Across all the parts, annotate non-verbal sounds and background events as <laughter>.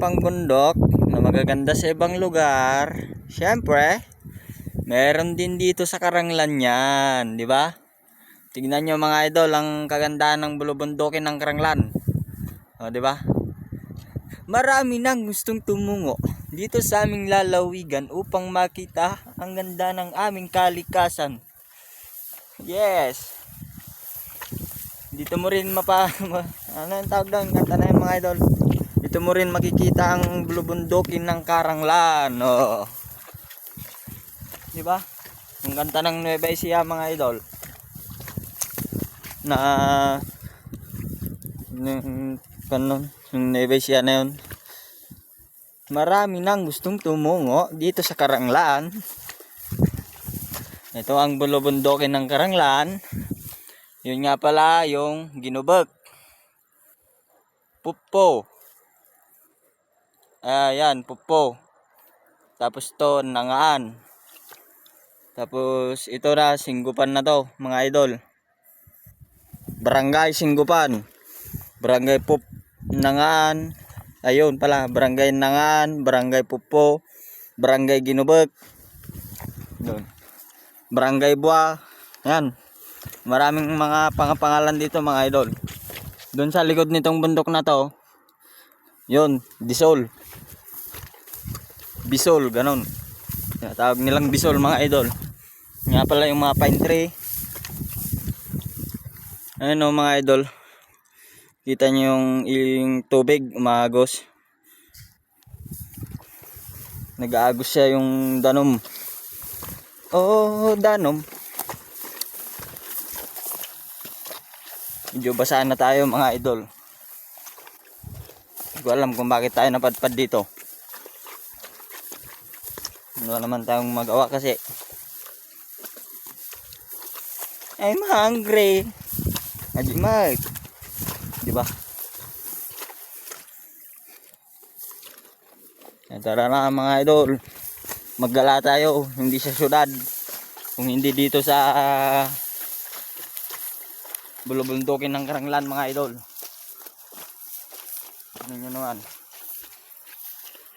pang bundok na magaganda sa ibang lugar, syempre, meron din dito sa Karanglan yan, di ba? Tignan nyo mga idol ang kagandahan ng bulubundukin ng Karanglan. O, di ba? Marami nang gustong tumungo dito sa aming lalawigan upang makita ang ganda ng aming kalikasan. Yes. Dito mo rin mapa ma, <laughs> ano yung tawag doon? Kanta na yung mga idol. Dito mo rin makikita ang bulubundukin ng Karanglan. Oh. Di ba? Ang ganda ng Nueva Ecija mga idol. Na yung kanon yung Nueva Ecija na yun. Marami nang gustong tumungo dito sa Karanglan. Ito ang bulubundukin ng Karanglan. Yun nga pala yung ginubag. Pupo. Ayan, pupo. Tapos to, nangaan. Tapos ito na, singgupan na to, mga idol. Barangay Singgupan. Barangay Pup Nangaan. Ayun pala, Barangay Nangaan, Barangay Pupo, Barangay Ginubag. Doon. Barangay Buwa. Yan. Maraming mga pangapangalan dito mga idol. Doon sa likod nitong bundok na to, yun, Bisol. Bisol, ganun. Tawag nilang Bisol mga idol. Nga pala yung mga pine tree. Ayun o mga idol. Kita nyo yung, yung tubig umagos. Nag-aagos siya yung danom. Oh, danom. Medyo basahan na tayo mga idol. Hindi ko alam kung bakit tayo napadpad dito. Wala naman tayong magawa kasi. I'm hungry. Aji Mike. Di ba? Eh, Tara na mga idol. Maggala tayo. Hindi sa syudad. Kung hindi dito sa bulubundukin ng karanglan mga idol. Ano nyo naman.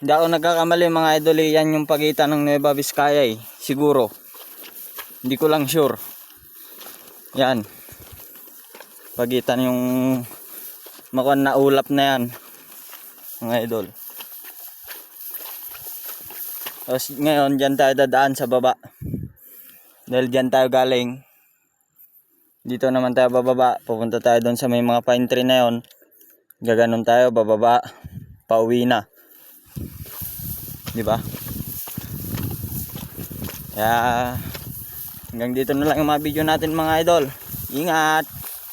Hindi ako nagkakamali mga idol eh. Yan yung pagitan ng Nueva Vizcaya eh. Siguro. Hindi ko lang sure. Yan. Pagitan yung makuha na ulap na yan. Mga idol. Tapos ngayon dyan tayo dadaan sa baba. Dahil dyan tayo galing. Dito naman tayo bababa. Pupunta tayo doon sa may mga pine tree na yon. Gaganon tayo bababa. Pauwi na. Di ba? Kaya hanggang dito na lang yung mga video natin mga idol. Ingat!